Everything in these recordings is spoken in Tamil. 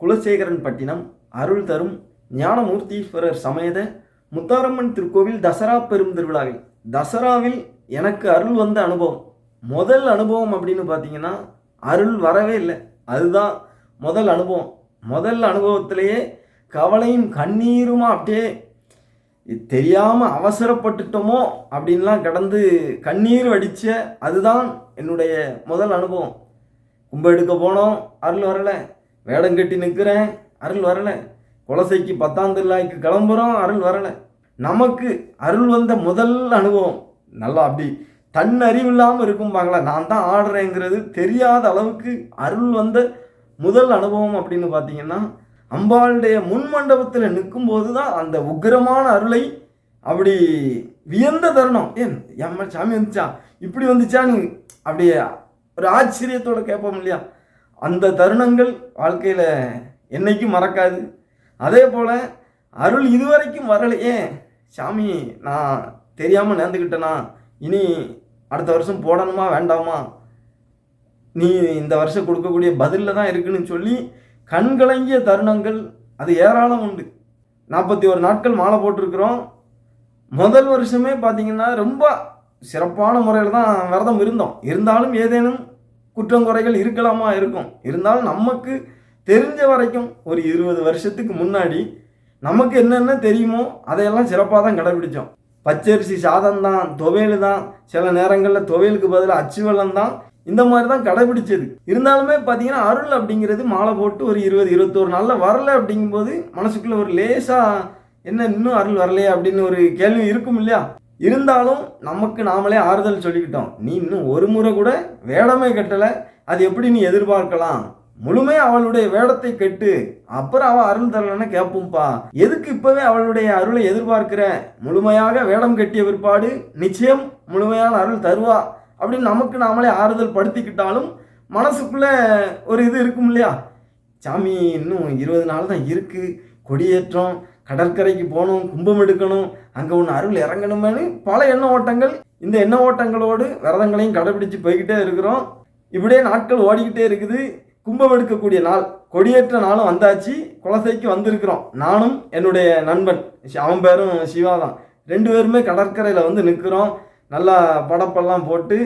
குலசேகரன் பட்டினம் அருள் தரும் ஞானமூர்த்தீஸ்வரர் சமேத முத்தாரம்மன் திருக்கோவில் தசரா பெரும் திருவிழாவில் தசராவில் எனக்கு அருள் வந்த அனுபவம். முதல் அனுபவம் அப்படின்னு பார்த்தீங்கன்னா அருள் வரவே இல்லை. அதுதான் முதல் அனுபவம். முதல் அனுபவத்திலேயே கவலையும் கண்ணீருமா அப்படியே இது அவசரப்பட்டுட்டோமோ அப்படின்லாம் கடந்து கண்ணீர் வடித்த அதுதான் என்னுடைய முதல் அனுபவம். கும்ப எடுக்க போனோம் அருள் வரலை. வேடம் கட்டி நிற்கிறேன். அருள் வரல. குலசைக்கு பத்தாம் திருவிழாய்க்கு கிளம்புறோம். அருள் வரல. நமக்கு அருள் வந்த முதல் அனுபவம். நல்லா அப்படி தன் அறிவில்லாமல் இருக்கும்பாங்களா நான் தான் ஆடுறேங்கிறது தெரியாத அளவுக்கு அருள் வந்த முதல் அனுபவம் அப்படின்னு பார்த்தீங்கன்னா அம்பாளுடைய முன் மண்டபத்தில் நிற்கும்போது தான் அந்த உக்கிரமான அருளை அப்படி வியந்த தருணம். ஏன்? எம்ம சாமி வந்துச்சா? இப்படி வந்துச்சான்னு அப்படியே ஒரு ஆச்சரியத்தோடு கேட்போம் இல்லையா? அந்த தருணங்கள் வாழ்க்கையில் என்னைக்கும் மறக்காது. அதே போல் அருள் இதுவரைக்கும் வரலையே. சாமி நான் தெரியாமல் நேர்ந்துக்கிட்டேனா இனி அடுத்த வருஷம் போடணுமா வேண்டாமா? நீ இந்த வருஷம் கொடுக்கக்கூடிய பதிலில் தான் இருக்குன்னு சொல்லி கண்கலங்கிய தருணங்கள் அது ஏராளம் உண்டு. நாற்பத்தி ஒரு நாட்கள் மாலை போட்டிருக்கிறோம். முதல் வருஷமே பார்த்திங்கன்னா ரொம்ப சிறப்பான முறையில் தான் விரதம் இருந்தோம். இருந்தாலும் ஏதேனும் குற்றங்குறைகள் இருக்கலாமா இருக்கும். இருந்தாலும் நமக்கு தெரிஞ்ச வரைக்கும் ஒரு இருபது வருஷத்துக்கு முன்னாடி நமக்கு என்னென்ன தெரியுமோ அதையெல்லாம் சிறப்பாக தான் கடைபிடிச்சோம். பச்சரிசி சாதம் தான் துவையல் தான் சில நேரங்களில் துவையலுக்கு பதிலாக அச்சு தான் இந்த மாதிரி தான் கடைபிடிச்சது. இருந்தாலுமே பார்த்தீங்கன்னா அருள் அப்படிங்கிறது மாலை போட்டு ஒரு இருபது இருபத்தோரு நாளில் வரல அப்படிங்கும்போது மனசுக்குள்ளே ஒரு லேசாக என்ன இன்னும் அருள் வரலையே? அப்படின்னு ஒரு கேள்வி இருக்கும் இல்லையா? இருந்தாலும் நமக்கு நாமளே ஆறுதல் சொல்லிக்கிட்டோம். நீ இன்னும் ஒரு முறை கூட வேடமே கட்டலை. அது எப்படி நீ எதிர்பார்க்கலாம்? முழுமையாக அவளுடைய வேடத்தை கெட்டு அப்புறம் அவள் அருள் தரலன்னு கேட்போம்ப்பா. எதுக்கு இப்பவே அவளுடைய அருளை எதிர்பார்க்கிற? முழுமையாக வேடம் கட்டிய பிற்பாடு நிச்சயம் முழுமையான அருள் தருவா. அப்படின்னு நமக்கு நாமளே ஆறுதல் படுத்திக்கிட்டாலும் மனசுக்குள்ளே ஒரு இது இருக்கும் இல்லையா? சாமி இன்னும் இருபது நாள் தான் இருக்குது கொடியேற்றம் கடற்கரைக்கு போகணும் கும்பம் எடுக்கணும் அங்கே ஒன்று அருள் இறங்கணுமேனு பல எண்ண ஓட்டங்கள் இந்த எண்ண ஓட்டங்களோடு விரதங்களையும் கடைபிடிச்சு போய்கிட்டே இருக்கிறோம். இப்படியே நாட்கள் ஓடிக்கிட்டே இருக்குது. கும்பம் எடுக்கக்கூடிய நாள் கொடியேற்ற நாளும் வந்தாச்சு. குலசைக்கு வந்திருக்கிறோம். நானும் என்னுடைய நண்பன் அவன் பேரும் சிவா தான். ரெண்டு பேருமே கடற்கரையில் வந்து நிற்கிறோம் நல்லா படப்பெல்லாம் போட்டு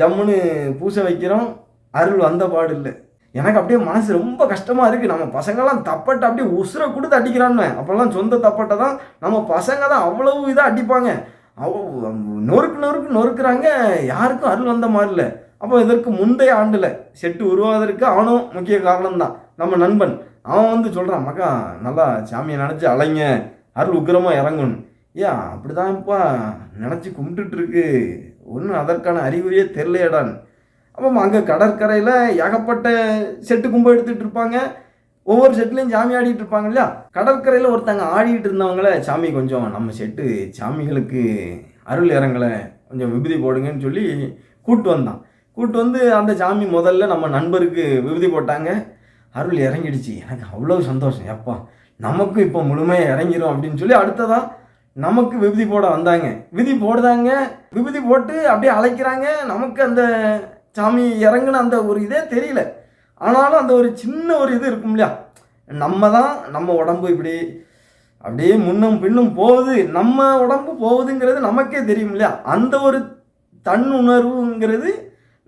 ஜம்முன்னு பூசை வைக்கிறோம். அருள் வந்த பாடு இல்லை. எனக்கு அப்படியே மனசு ரொம்ப கஷ்டமாக இருக்குது நம்ம பசங்கெல்லாம் தப்பட்டை அப்படியே உசுரை கொடுத்து அடிக்கிறான்னு அப்போல்லாம் சொந்த தப்பட்டை தான் நம்ம பசங்க தான் அவ்வளவு இதாக அடிப்பாங்க. அவ்வளோ நொறுக்கு நொறுக்கு நொறுக்குறாங்க. யாருக்கும் அருள் வந்த மாதிரி இல்லை. அப்போ இதற்கு முந்தைய ஆண்டில் செட்டு உருவாவதற்கு அவனும் முக்கிய காரணம் தான் நம்ம நண்பன். அவன் வந்து சொல்கிறான் மக்கா நல்லா சாமியை நினச்சி அலைங்க. அருள் உக்கிரமாக இறங்கணும் ஏன் அப்படிதான்ப்பா. நினச்சி கும்பிட்டுட்ருக்கு ஒன்றும் அதற்கான அறிகுறியே தெரிலையடான்னு அப்போ அங்கே கடற்கரையில் ஏகப்பட்ட செட்டு கும்பம் எடுத்துகிட்டு இருப்பாங்க. ஒவ்வொரு செட்லேயும் சாமி ஆடிட்டு இருப்பாங்க இல்லையா? கடற்கரையில் ஒருத்தங்க ஆடிட்டு இருந்தவங்கள சாமி கொஞ்சம் நம்ம செட்டு சாமிகளுக்கு அருள் இறங்கலை கொஞ்சம் விபூதி போடுங்கன்னு சொல்லி கூட்டு வந்தான். கூட்டு வந்து அந்த சாமி முதல்ல நம்ம நண்பருக்கு விபூதி போட்டாங்க. அருள் இறங்கிடுச்சு. எனக்கு அவ்வளோ சந்தோஷம். எப்பா நமக்கும் இப்போ முழுமையாக இறங்கிரும் அப்படின்னு சொல்லி அடுத்ததா நமக்கு விபூதி போட வந்தாங்க. விதி போடுதாங்க. விபூதி போட்டு அப்படியே அழைக்கிறாங்க. நமக்கு அந்த சாமி இறங்குன அந்த ஒரு இதே தெரியல. ஆனாலும் அந்த ஒரு சின்ன ஒரு இது இருக்கும் இல்லையா? நம்ம தான் நம்ம உடம்பு இப்படி அப்படியே முன்னும் பின்னும் போகுது. நம்ம உடம்பு போகுதுங்கிறது நமக்கே தெரியும் இல்லையா? அந்த ஒரு தன் உணர்வுங்கிறது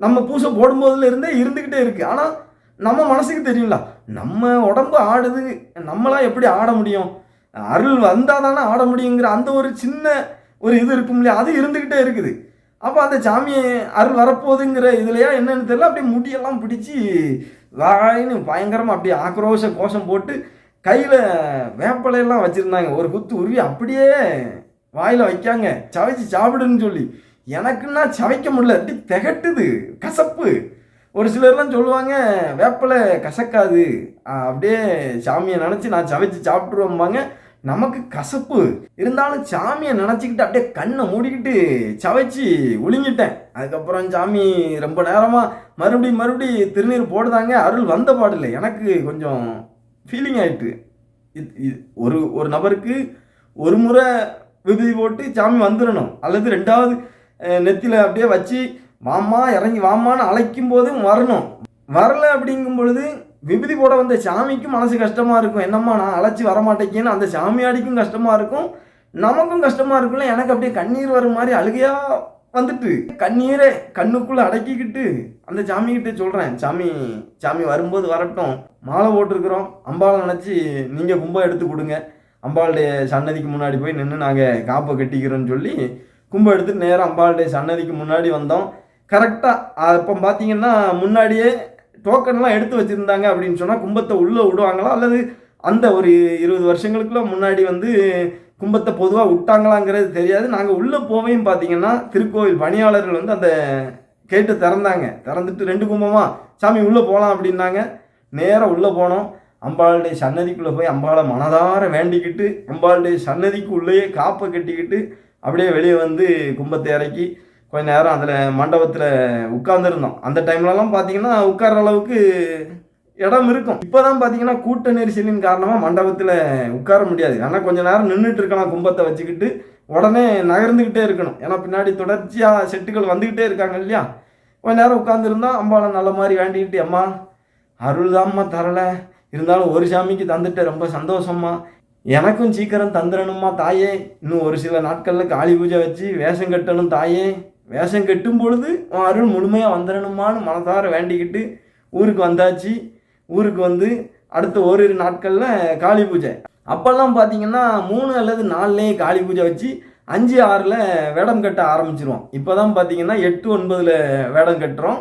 நம்ம பூசை போடும்போதுல இருந்தே இருந்துக்கிட்டே இருக்குது ஆனால் நம்ம மனசுக்கு தெரியும்ல நம்ம உடம்பு ஆடுது நம்மளாம் எப்படி ஆட முடியும்? அருள் வந்தால் தானே ஆட முடியுங்கிற அந்த ஒரு சின்ன ஒரு இது இருக்கும் இல்லையா? அது இருந்துக்கிட்டே இருக்குது. அப்போ அந்த சாமி அருள் வரப்போகுதுங்கிற இதுலையா என்னன்னு தெரியல. அப்படியே முடியெல்லாம் பிடிச்சி வாயின்னு பயங்கரமாக அப்படியே ஆக்ரோஷ கோஷம் போட்டு கையில் வேப்பலையெல்லாம் வச்சுருந்தாங்க. ஒரு குத்து உருவி அப்படியே வாயில் வைக்காங்க. சவைச்சு சாப்பிடுன்னு சொல்லி. எனக்குன்னா சவைக்க முடியல. அப்படி திகட்டுது. கசப்பு. ஒரு சிலர்லாம் சொல்லுவாங்க வேப்பலை கசக்காது. அப்படியே சாமியை நினச்சி நான் சவைச்சு சாப்பிட்ருவோம்பாங்க நமக்கு கசப்பு. இருந்தாலும் சாமியை நினச்சிக்கிட்டு அப்படியே கண்ணை மூடிக்கிட்டு சவைச்சி ஒழுங்கிட்டேன் அதுக்கப்புறம் சாமி ரொம்ப நேரமாக மறுபடி மறுபடி திருநீர் போடுதாங்க. அருள் வந்த பாடில்லை. எனக்கு கொஞ்சம் ஃபீலிங் ஆயிட்டு. இது ஒரு ஒரு நபருக்கு ஒரு முறை விபதி போட்டு சாமி வந்துடணும். அல்லது ரெண்டாவது நெத்தியில் அப்படியே வச்சு வாம்மா இறங்கி வாமான்னு அழைக்கும் போதும் வரணும். வரல அப்படிங்கும் பொழுது விபதி போட வந்த சாமிக்கும் மனசு கஷ்டமாக இருக்கும். என்னம்மா நான் அழைச்சி வரமாட்டேங்கன்னு அந்த சாமியாடிக்கும் கஷ்டமாக இருக்கும். நமக்கும் கஷ்டமாக இருக்கும்ல எனக்கு அப்படியே கண்ணீர் வர மாதிரி அழுகையாக வந்துட்டு கண்ணீரை கண்ணுக்குள்ளே அடக்கிக்கிட்டு அந்த சாமிக்கிட்ட சொல்கிறேன் சாமி சாமி வரும்போது வரட்டும். மாலை போட்டிருக்கிறோம். அம்பாவை நினச்சி நீங்கள் கும்பம் எடுத்து கொடுங்க. அம்பாளுடைய சன்னதிக்கு முன்னாடி போய் நின்று நாங்கள் காப்பை கட்டிக்கிறோன்னு சொல்லி கும்பம் எடுத்துட்டு நேராக அம்பாளுடைய சன்னதிக்கு முன்னாடி வந்தோம். கரெக்டாக அப்போ பார்த்தீங்கன்னா முன்னாடியே டோக்கன்லாம் எடுத்து வச்சுருந்தாங்க அப்படின்னு சொன்னால் கும்பத்தை உள்ளே விடுவாங்களா? அல்லது அந்த ஒரு இருபது வருஷங்களுக்குள்ள முன்னாடி வந்து கும்பத்தை பொதுவாக விட்டாங்களாங்கிறது தெரியாது. நாங்கள் உள்ளே போவையும் பார்த்தீங்கன்னா திருக்கோவில் பணியாளர்கள் வந்து அந்த கேட்டு திறந்தாங்க. திறந்துட்டு ரெண்டு கும்பமாக சாமி உள்ளே போகலாம் அப்படின்னாங்க. நேராக உள்ளே போனோம். அம்பாளுடைய சன்னதிக்குள்ளே போய் அம்பாளை மனதார வேண்டிக்கிட்டு அம்பாளுடைய சன்னதிக்கு உள்ளேயே காப்பை கட்டிக்கிட்டு அப்படியே வெளியே வந்து கும்பத்தை இறக்கி கொஞ்ச நேரம் அதில் மண்டபத்தில் உட்காந்துருந்தோம் அந்த டைம்லலாம் பார்த்தீங்கன்னா உட்கார்ற அளவுக்கு இடம் இருக்கும். இப்போ தான் பார்த்தீங்கன்னா கூட்ட நெரிசலின் காரணமாக மண்டபத்தில் உட்கார முடியாது. ஆனால் கொஞ்ச நேரம் நின்றுட்டு இருக்கலாம் கும்பத்தை வச்சுக்கிட்டு. உடனே நகர்ந்துக்கிட்டே இருக்கணும். ஏன்னா பின்னாடி தொடர்ச்சியாக செட்டுகள் வந்துக்கிட்டே இருக்காங்க இல்லையா? கொஞ்ச நேரம் உட்காந்துருந்தா அம்பாவை நல்ல மாதிரி வேண்டிக்கிட்டு அம்மா அருள் தான்மா தரலை. இருந்தாலும் ஒரு சாமிக்கு தந்துட்டு ரொம்ப சந்தோஷம்மா. எனக்கும் சீக்கிரம் தந்துடணுமா தாயே. இன்னும் ஒரு சில நாட்களில் காளி பூஜை வச்சு வேஷம் கட்டணும் தாயே. வேஷம் கட்டும் பொழுது உன் அருள் முழுமையாக வந்துடணுமான்னு மனதார வேண்டிக்கிட்டு ஊருக்கு வந்தாச்சு. ஊருக்கு வந்து அடுத்த ஓரிரு நாட்களில் காளி பூஜை. அப்போல்லாம் பார்த்தீங்கன்னா மூணு அல்லது நாலுலேயே காளி பூஜை வச்சு அஞ்சு ஆறில் வேடம் கட்ட ஆரம்பிச்சிருவோம். இப்போ தான் பார்த்தீங்கன்னா எட்டு ஒன்பதில் வேடம் கட்டுறோம்.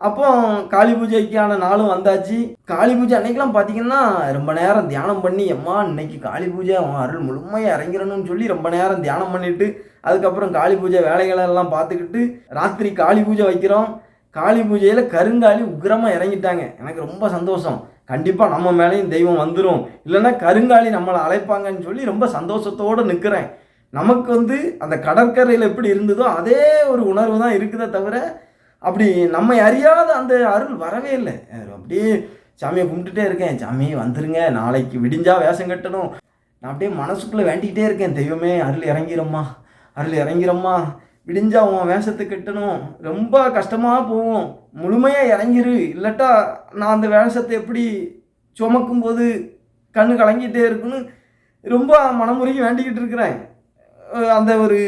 அப்போ காளி பூஜைக்கான நாளும் வந்தாச்சு. காளி பூஜை அன்னைக்கெல்லாம் பார்த்தீங்கன்னா ரொம்ப நேரம் தியானம் பண்ணி அம்மா இன்னைக்கு காளி பூஜை அவன் அருள் முழுமையாக இறங்கிறணும்னு சொல்லி ரொம்ப நேரம் தியானம் பண்ணிட்டு அதுக்கப்புறம் காளி பூஜை வேலைகளை எல்லாம் பார்த்துக்கிட்டு ராத்திரி காளி பூஜை வைக்கிறோம். காளி பூஜையில் கருங்காலி உக்கிரமாக இறங்கிட்டாங்க. எனக்கு ரொம்ப சந்தோஷம். கண்டிப்பாக நம்ம மேலேயும் தெய்வம் வந்துடும் இல்லைன்னா கருங்காலி நம்மளை அழைப்பாங்கன்னு சொல்லி ரொம்ப சந்தோஷத்தோடு நிற்கிறேன் நமக்கு வந்து அந்த கடற்கரையில் எப்படி இருந்ததோ அதே ஒரு உணர்வு தான் இருக்குதே தவிர அப்படி நம்ம அறியாத அந்த அருள் வரவே இல்லை. அப்படியே சாமியை கும்பிட்டுட்டே இருக்கேன். சாமி வந்துருங்க. நாளைக்கு விடிஞ்சா வேஷம் கட்டணும். நான் அப்படியே மனசுக்குள்ளே வேண்டிக்கிட்டே இருக்கேன். தெய்வமே அருள் இறங்கிரம்மா. அருள் இறங்கிரம்மா. விடிஞ்சா உன் வேஷத்தை கட்டணும். ரொம்ப கஷ்டமாக போகும். முழுமையாக இறங்கிரு. இல்லாட்டா நான் அந்த வேஷத்தை எப்படி சுமக்கும் போது கண்ணு கலங்கிட்டே இருக்குன்னு ரொம்ப மனமுருகி வேண்டிக்கிட்டு இருக்கிறேன். அந்த ஒரு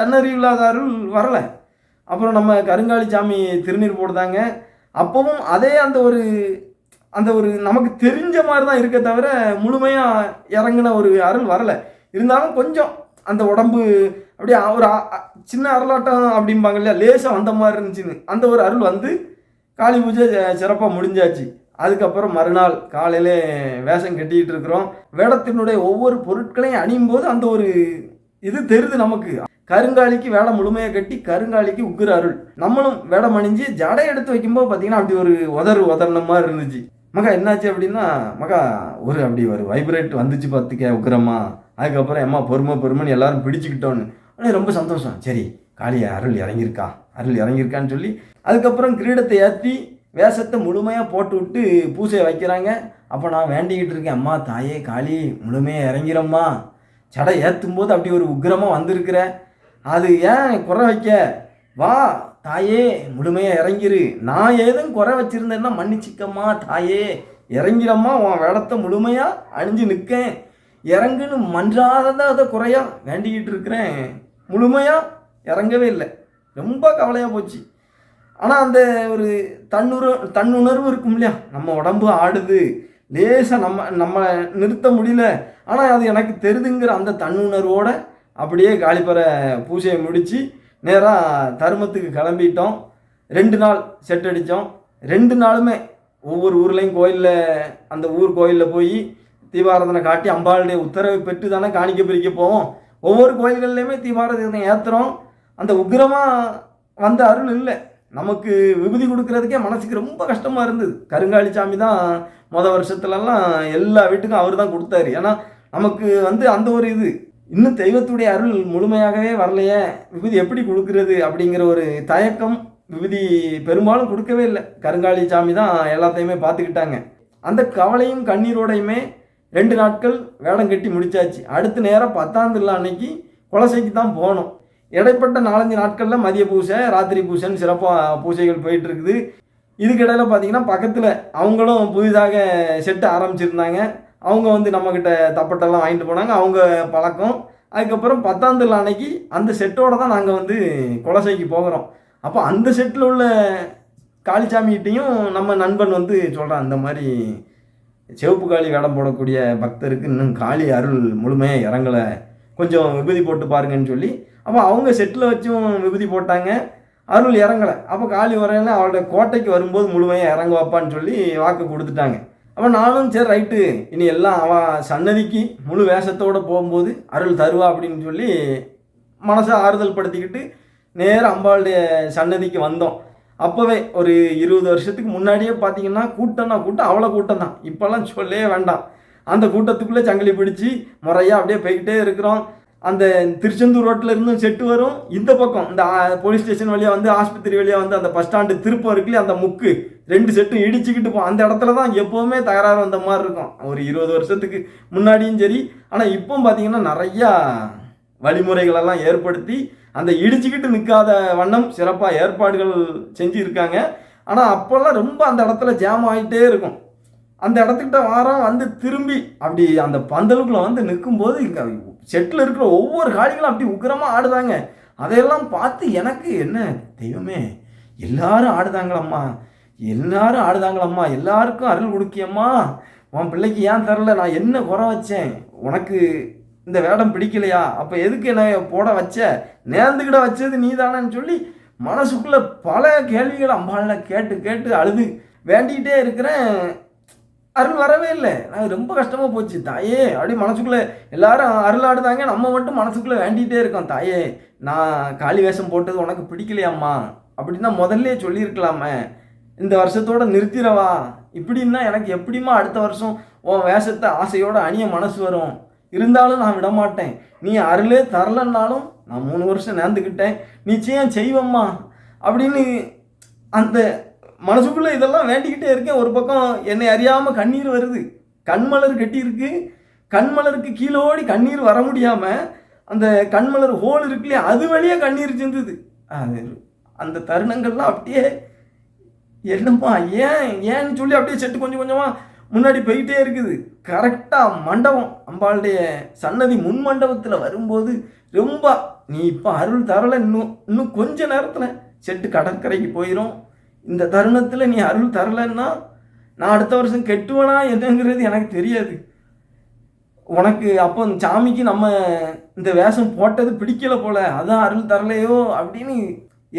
தன்னறிவு இல்லாத அருள் வரலை. அப்புறம் நம்ம கருங்காலி சாமி திருநீர் போடுதாங்க. அப்பவும் அதே அந்த ஒரு அந்த ஒரு நமக்கு தெரிஞ்ச மாதிரி தான் இருக்க தவிர முழுமையாக இறங்கின ஒரு அருள் வரலை. இருந்தாலும் கொஞ்சம் அந்த உடம்பு அப்படியே ஒரு சின்ன அருளாட்டம் அப்படிம்பாங்க இல்லையா? லேசாக வந்த மாதிரி இருந்துச்சுன்னு. அந்த ஒரு அருள் வந்து காளி பூஜை சிறப்பாக முடிஞ்சாச்சு. அதுக்கப்புறம் மறுநாள் காலையிலே வேஷம் கட்டிக்கிட்டு இருக்கிறோம். வேடத்தினுடைய ஒவ்வொரு பொருட்களையும் அணியும் போது அந்த ஒரு இது தெரியுது நமக்கு. கருங்காலிக்கு வேலை முழுமையாக கட்டி கருங்காலிக்கு உக்குற அருள். நம்மளும் வேடம் அணிஞ்சு ஜடை எடுத்து வைக்கும்போது பார்த்தீங்கன்னா அப்படி ஒரு உதறு உதறின மாதிரி இருந்துச்சு. மகா என்னாச்சு அப்படின்னா மகா ஒரு அப்படி ஒரு வைப்ரேட் வந்துச்சு பார்த்துக்க உக்கிரமா. அதுக்கப்புறம் அம்மா பொறுமை பொறுமைன்னு எல்லாரும் பிடிச்சிக்கிட்டோன்னு. உடனே ரொம்ப சந்தோஷம். சரி காளியா அருள் இறங்கியிருக்கா. அருள் இறங்கியிருக்கான்னு சொல்லி அதுக்கப்புறம் கிரீடத்தை ஏற்றி வேஷத்தை முழுமையாக போட்டு விட்டு பூசையை வைக்கிறாங்க. அப்போ நான் வேண்டிக்கிட்டு இருக்கேன் அம்மா தாயே காளி முழுமையாக இறங்கிறம்மா. சடை ஏற்றும் போது அப்படி ஒரு உக்கிரமாக வந்திருக்கிற. அது ஏன் குறை வைக்க? வா தாயே முழுமையாக இறங்கிரு. நான் ஏதும் குறை வச்சிருந்தேன்னா மன்னிச்சிக்கம்மா தாயே. இறங்கிறம்மா உன் வேடத்தை முழுமையாக அணிஞ்சு நிற்கேன் இறங்குன்னு மன்றாததான் அதை குறையாக வேண்டிக்கிட்டு இருக்கிறேன். முழுமையாக இறங்கவே இல்லை. ரொம்ப கவலையாக போச்சு. ஆனால் அந்த ஒரு தன்னுற தன்னுணர்வு இருக்கும் இல்லையா? நம்ம உடம்பு ஆடுது. லேசாக நம்ம நம்ம நிறுத்த முடியல. ஆனால் அது எனக்கு தெரிதுங்கிற அந்த தன்னுணர்வோடு அப்படியே காலிப்பற பூஜையை முடித்து நேராக தருமத்துக்கு கிளம்பிட்டோம். ரெண்டு நாள் செட் அடித்தோம் ரெண்டு நாளுமே ஒவ்வொரு ஊர்லேயும் கோயிலில் அந்த ஊர் கோயிலில் போய் தீபாராதனை காட்டி அம்பாளுடைய உத்தரவை பெற்று தானே காணிக்க பிரிக்க போவோம். ஒவ்வொரு கோயில்கள்லையுமே தீபாராதனை ஏற்றுறோம் அந்த உக்கிரமாக வந்த அருள் இல்லை. நமக்கு விபூதி கொடுக்கறதுக்கே மனசுக்கு ரொம்ப கஷ்டமாக இருந்தது. கருங்காலி சாமி தான் மொதல் வருஷத்துலலாம் எல்லா வீட்டுக்கும் அவர் தான் கொடுத்தாரு. ஏன்னா நமக்கு வந்து அந்த ஒரு இது. இன்னும் தெய்வத்துடைய அருள் முழுமையாகவே வரலையே. விபூதி எப்படி கொடுக்கறது அப்படிங்கிற ஒரு தயக்கம் விபூதி பெரும்பாலும் கொடுக்கவே இல்லை. கருங்காலி சாமி தான் எல்லாத்தையுமே பார்த்துக்கிட்டாங்க. அந்த கவலையும் கண்ணீரோடையுமே ரெண்டு நாட்கள் வேடம் கட்டி முடிச்சாச்சு. அடுத்த நேரம் பத்தாம் திருவிழா அன்னைக்கு குலசைக்கு தான் போனோம். இடைப்பட்ட நாலஞ்சு நாட்களில் மதிய பூஜை ராத்திரி பூஜைன்னு சிறப்பாக பூஜைகள் போயிட்டுருக்குது. இதுக்கிடையில் பார்த்தீங்கன்னா பக்கத்தில் அவங்களும் புதிதாக செட்டு ஆரம்பிச்சிருந்தாங்க. அவங்க வந்து நம்மக்கிட்ட தப்பட்டெல்லாம் வாங்கிட்டு போனாங்க. அவங்க பழக்கம். அதுக்கப்புறம் பத்தாம் திருவிழா அன்னைக்கு அந்த செட்டோட தான் நாங்கள் வந்து குலசைக்கு போகிறோம். அப்போ அந்த செட்டில் உள்ள காளிச்சாமிகிட்டையும் நம்ம நண்பன் வந்து சொல்கிறான் அந்த மாதிரி சிவப்பு காளி வேடம் போடக்கூடிய பக்தருக்கு இன்னும் காளி அருள் முழுமையாக இறங்கலை. கொஞ்சம் விபதி போட்டு பாருங்கன்னு சொல்லி அப்போ அவங்க செட்டில் வச்சும் விபூதி போட்டாங்க. அருள் இறங்கலை. அப்போ காளி வரையில அவளோட கோட்டைக்கு வரும்போது முழுமையாக இறங்க வைப்பான்னு சொல்லி வாக்கு கொடுத்துட்டாங்க. அப்போ நானும் சரி ரைட்டு. இனி எல்லாம் அவள் சன்னதிக்கு முழு வேஷத்தோடு போகும்போது அருள் தருவா அப்படின்னு சொல்லி மனசை ஆறுதல் படுத்திக்கிட்டு நேராக அம்பாளுடைய சன்னதிக்கு வந்தோம். அப்போவே ஒரு இருபது வருஷத்துக்கு முன்னாடியே பார்த்தீங்கன்னா கூட்டம்னா கூட்டம் அவ்வளோ கூட்டம் தான். இப்போல்லாம் சொல்லவே வேண்டாம். அந்த கூட்டத்துக்குள்ளே சங்கிலி பிடிச்சி முறையாக அப்படியே போய்கிட்டே இருக்கிறோம். அந்த திருச்செந்தூர் ரோட்டில் இருந்தும் செட்டு வரும். இந்த பக்கம் இந்த போலீஸ் ஸ்டேஷன் வழியாக வந்து ஆஸ்பத்திரி வழியாக வந்து அந்த பஸ் ஸ்டாண்டு திருப்பம் இருக்குல்லையே அந்த முக்கு ரெண்டு செட்டும் இடிச்சுக்கிட்டு போ அந்த இடத்துல தான் எப்போவுமே தகராறு வந்த மாதிரி இருக்கும். ஒரு இருபது வருஷத்துக்கு முன்னாடியும் சரி. ஆனால் இப்போ பார்த்தீங்கன்னா நிறையா வழிமுறைகளெல்லாம் ஏற்படுத்தி அந்த இடிச்சுக்கிட்டு நிற்காத வண்ணம் சிறப்பாக ஏற்பாடுகள் செஞ்சுருக்காங்க. ஆனால் அப்போல்லாம் ரொம்ப அந்த இடத்துல ஜாம் ஆகிட்டே இருக்கும். அந்த இடத்துக்கிட்ட வாரம் வந்து திரும்பி அப்படி அந்த பந்தலுக்குள்ளே வந்து நிற்கும்போது இங்கே செட்டில் இருக்கிற ஒவ்வொரு காளிகளும் அப்படி உக்கிரமாக ஆடுதாங்க. அதையெல்லாம் பார்த்து எனக்கு என்ன தெய்வமே எல்லாரும் ஆடுதாங்களம்மா எல்லாரும் ஆடுதாங்களம்மா எல்லாருக்கும் அருள் கொடுக்கியம்மா. உன் பிள்ளைக்கு ஏன் தரல? நான் என்ன குறை வச்சேன்? உனக்கு இந்த வேடம் பிடிக்கலையா? அப்போ எதுக்கு என்ன போட வச்ச? நேர்ந்துக்கிட வச்சது நீ சொல்லி மனசுக்குள்ளே பல கேள்விகள் அம்பாளில் கேட்டு கேட்டு அழுது வேண்டிக்கிட்டே இருக்கிறேன். அருள் வரவே இல்லை. நாங்கள் ரொம்ப கஷ்டமாக போச்சு. தாயே அப்படி மனசுக்குள்ளே எல்லாரும் அருள் ஆடுதாங்க நம்ம மட்டும் மனசுக்குள்ளே வேண்டிகிட்டே இருக்கோம். தாயே நான் காளி வேஷம் போட்டது உனக்கு பிடிக்கலையாம்மா. அப்படின்னா முதல்ல சொல்லியிருக்கலாமே. இந்த வருஷத்தோட நிறுத்திடவா இப்படின்னா எனக்கு எப்படிம்மா அடுத்த வருஷம் உன் வேஷத்தை ஆசையோடு அணிய மனசு வரும்? இருந்தாலும் நான் விட மாட்டேன் நீ அருளே தரலன்னாலும் நான் மூணு வருஷம் நேர்ந்துக்கிட்டேன் நிச்சயம் செய்வம்மா. அப்படின்னு அந்த மனசுக்குள்ளே இதெல்லாம் வேண்டிக்கிட்டே இருக்கேன். ஒரு பக்கம் என்னை அறியாமல் கண்ணீர் வருது. கண்மலர் கட்டியிருக்கு. கண்மலருக்கு கீழோடி கண்ணீர் வர முடியாமல் அந்த கண்மலர் ஹோல் இருக்கு இல்லையா அது வழியாக கண்ணீர் சிந்துது. அது அந்த தருணங்கள்லாம் அப்படியே என்னம்மா ஏன் ஏன்னு சொல்லி அப்படியே செட்டு கொஞ்சம் கொஞ்சமாக முன்னாடி போயிட்டே இருக்குது. கரெக்டாக மண்டபம் அம்பாளுடைய சன்னதி முன் மண்டபத்தில் வரும்போது ரொம்ப நீ இப்போ அருள் தரலை இன்னும் இன்னும் கொஞ்ச நேரத்தில் செட்டு கடற்கரைக்கு போயிடும் இந்த தருணத்தில் நீ அருள் தரலன்னா நான் அடுத்த வருஷம் கெட்டுவனா என்னங்கிறது எனக்கு தெரியாது. உனக்கு அப்போ சாமிக்கு நம்ம இந்த வேஷம் போட்டது பிடிக்கல போல அதான் அருள் தரலையோ அப்படின்னு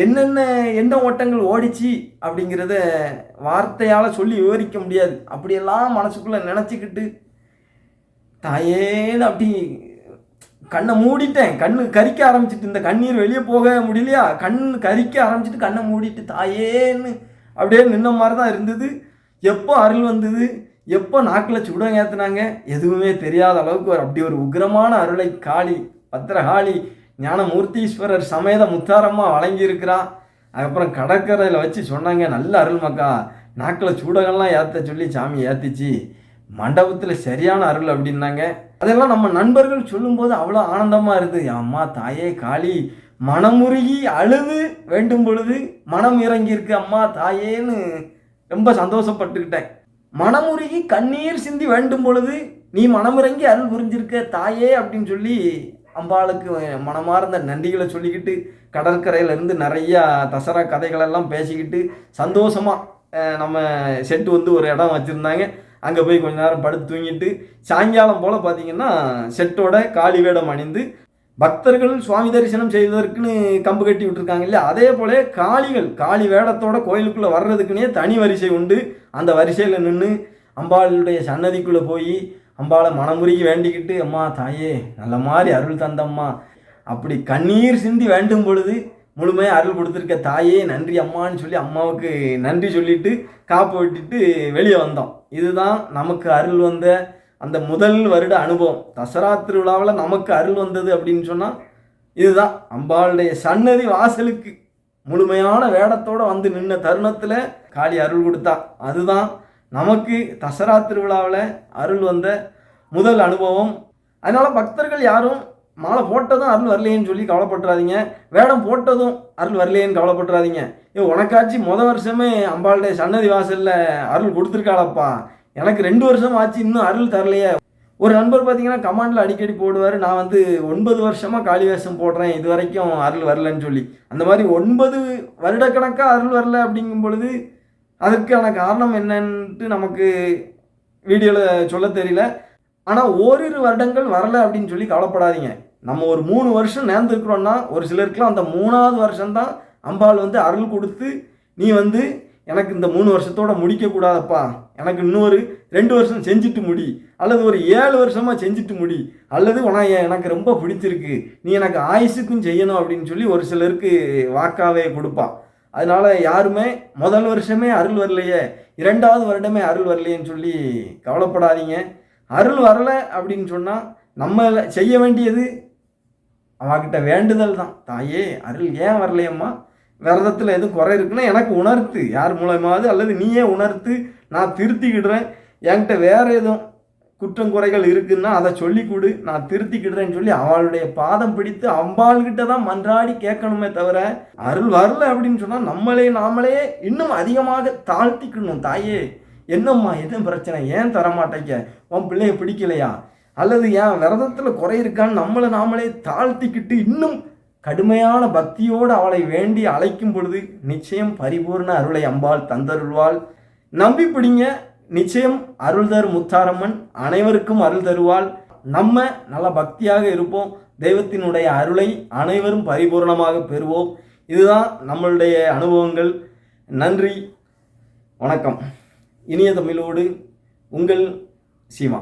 என்னென்ன எண்ண ஓட்டங்கள் ஓடிச்சு அப்படிங்கிறத வார்த்தையால் சொல்லி விவரிக்க முடியாது. அப்படியெல்லாம் மனசுக்குள்ளே நினச்சிக்கிட்டு தாயேன்னு அப்படி கண்ணை மூடிட்டேன். கண்ணு கரிக்க ஆரம்பிச்சிட்டு இந்த கண்ணீர் வெளியே போக முடியலையா? கண் கரிக்க ஆரம்பிச்சிட்டு கண்ணை மூடிட்டு தாயேன்னு அப்படியே நின்ன மாதிரி தான் இருந்தது. எப்போ அருள் வந்தது? எப்போ நாக்கில் சுடம் ஏற்றுனாங்க எதுவுமே தெரியாத அளவுக்கு ஒரு அப்படி ஒரு உக்ரமான அருளை காளி பத்திரகாளி ஞானமூர்த்தீஸ்வரர் சமேத முத்தாரமாக வழங்கியிருக்கிறா. அதுக்கப்புறம் கடற்கரையில் வச்சு சொன்னாங்க நல்ல அருள் மக்கா நாக்கில் சூடகம்லாம் ஏற்ற சொல்லி சாமி ஏற்றிச்சு மண்டபத்தில் சரியான அருள் அப்படின்னாங்க. அதெல்லாம் நம்ம நண்பர்கள் சொல்லும்போது அவ்வளோ ஆனந்தமாக இருக்குது அம்மா தாயே காளி மனமுருகி அழுது வேண்டும் பொழுது மனம் இறங்கியிருக்கு. அம்மா தாயேன்னு ரொம்ப சந்தோஷப்பட்டுக்கிட்டேன். மனமுருகி கண்ணீர் சிந்தி வேண்டும் பொழுது நீ மனமிறங்கி அருள் புரிஞ்சிருக்க தாயே அப்படின்னு சொல்லி அம்பாளுக்கு மனமார்ந்த நன்றிகளை சொல்லிக்கிட்டு கடற்கரையிலேருந்து நிறையா தசரா கதைகளெல்லாம் பேசிக்கிட்டு சந்தோஷமாக நம்ம செட்டு வந்து ஒரு இடம் வச்சுருந்தாங்க. அங்கே போய் கொஞ்ச நேரம் படுத்து தூங்கிட்டு சாயங்காலம் போல் பார்த்தீங்கன்னா செட்டோட காளி வேடம் அணிந்து பக்தர்கள் சுவாமி தரிசனம் செய்வதற்குன்னு கம்பு கட்டி விட்டுருக்காங்க இல்லையா? அதே போல காளிகள் காளி வேடத்தோட கோயிலுக்குள்ளே வர்றதுக்குன்னே தனி வரிசை உண்டு. அந்த வரிசையில் நின்று அம்பாளுடைய சன்னதிக்குள்ளே போய் அம்பாளை மனமுருகி வேண்டிக்கிட்டு அம்மா தாயே நல்ல மாதிரி அருள் தந்தம்மா. அப்படி கண்ணீர் சிந்தி வேண்டும் பொழுது முழுமையாக அருள் கொடுத்துருக்க தாயே நன்றி அம்மான்னு சொல்லி அம்மாவுக்கு நன்றி சொல்லிட்டு காப்பு விட்டுட்டு வெளியே வந்தோம். இதுதான் நமக்கு அருள் வந்த அந்த முதல் வருட அனுபவம். தசரா திருவிழாவில் நமக்கு அருள் வந்தது அப்படின்னு சொன்னால் இதுதான். அம்பாளுடைய சன்னதி வாசலுக்கு முழுமையான வேடத்தோடு வந்து நின்ன தருணத்தில் காளி அருள் கொடுத்தா. அதுதான் நமக்கு தசரா திருவிழாவில் அருள் வந்த முதல் அனுபவம். அதனால் பக்தர்கள் யாரும் மாலை போட்டதும் அருள் வரலையேன்னு சொல்லி கவலைப்பட்டுறாதீங்க. வேடம் போட்டதும் அருள் வரலையேன்னு கவலைப்பட்டுறாதீங்க. ஏ உனக்காச்சு முத வருஷமே அம்பாளுடைய சன்னதி வாசலில் அருள் கொடுத்துருக்காளப்பா. எனக்கு ரெண்டு வருஷம் ஆச்சு இன்னும் அருள் தரலையே. ஒரு நண்பர் பார்த்தீங்கன்னா கமாண்டில் அடிக்கடி போடுவார். நான் வந்து ஒன்பது வருஷமாக காளி வேஷம் போடுறேன் இது வரைக்கும் அருள் வரலன்னு சொல்லி. அந்த மாதிரி ஒன்பது வருடக்கணக்காக அருள் வரல அப்படிங்கும் பொழுது அதற்கான காரணம் என்னன்ட்டு நமக்கு வீடியோவில் சொல்ல தெரியல. ஆனால் ஓரிரு வருடங்கள் வரல அப்படின்னு சொல்லி கவலைப்படாதீங்க. நம்ம ஒரு மூணு வருஷம் நேர்ந்துருக்குறோன்னா ஒரு சிலருக்குலாம் அந்த மூணாவது வருஷம்தான் அம்பாள் வந்து அருள் கொடுத்து நீ வந்து எனக்கு இந்த மூணு வருஷத்தோட முடிக்கக்கூடாதப்பா. எனக்கு இன்னொரு ரெண்டு வருஷம் செஞ்சுட்டு முடி. அல்லது ஒரு ஏழு வருஷமாக செஞ்சுட்டு முடி. அல்லது உனக்கு எனக்கு ரொம்ப பிடிச்சிருக்கு. நீ எனக்கு ஆயுசுக்கும் செய்யணும் அப்படின்னு சொல்லி ஒரு சிலருக்கு வாக்காவே கொடுப்பா. அதனால யாருமே முதல் வருஷமே அருள் வரலையே இரண்டாவது வருடமே அருள் வரலையேன்னு சொல்லி கவலைப்படாதீங்க. அருள் வரல அப்படின்னு சொன்னால் நம்ம செய்ய வேண்டியது அவகிட்ட வேண்டுதல் தான். தாயே அருள் ஏன் வரலையம்மா? விரதத்தில் எதுவும் குறை இருக்குன்னா எனக்கு உணர்த்து. யார் மூலயமாவது அல்லது நீயே உணர்த்து. நான் திருத்திக்கிடுறேன். என்கிட்ட வேறு எதுவும் குற்றம் குறைகள் இருக்குன்னா அதை சொல்லி கொடு நான் திருத்திக்கிடுறேன்னு சொல்லி அவளுடைய பாதம் பிடித்து அம்பாள்கிட்ட தான் மன்றாடி கேட்கணுமே தவிர அருள் வரல அப்படின்னு சொன்னால் நம்மளே நாமளே இன்னும் அதிகமாக தாழ்த்திக்கணும். தாயே என்னம்மா எதுவும் பிரச்சனை? ஏன் தரமாட்டேங்க? உன் பிள்ளைய பிடிக்கலையா? அல்லது ஏன் விரதத்தில் குறை இருக்கான்னு நம்மளை நாமளே தாழ்த்திக்கிட்டு இன்னும் கடுமையான பக்தியோடு அவளை வேண்டி அழைக்கும் பொழுது நிச்சயம் பரிபூர்ண அருளை அம்பாள் தந்தருள்வாள். நம்பி பிடிங்க நிச்சயம் அருள் தரு முத்தாரம்மன் அனைவருக்கும் அருள் தருவாள். நம்ம நல்ல பக்தியாக இருப்போம். தெய்வத்தினுடைய அருளை அனைவரும் பரிபூர்ணமாக பெறுவோம். இதுதான் நம்மளுடைய அனுபவங்கள். நன்றி வணக்கம். இனிய தமிழோடு உங்கள் சீமா.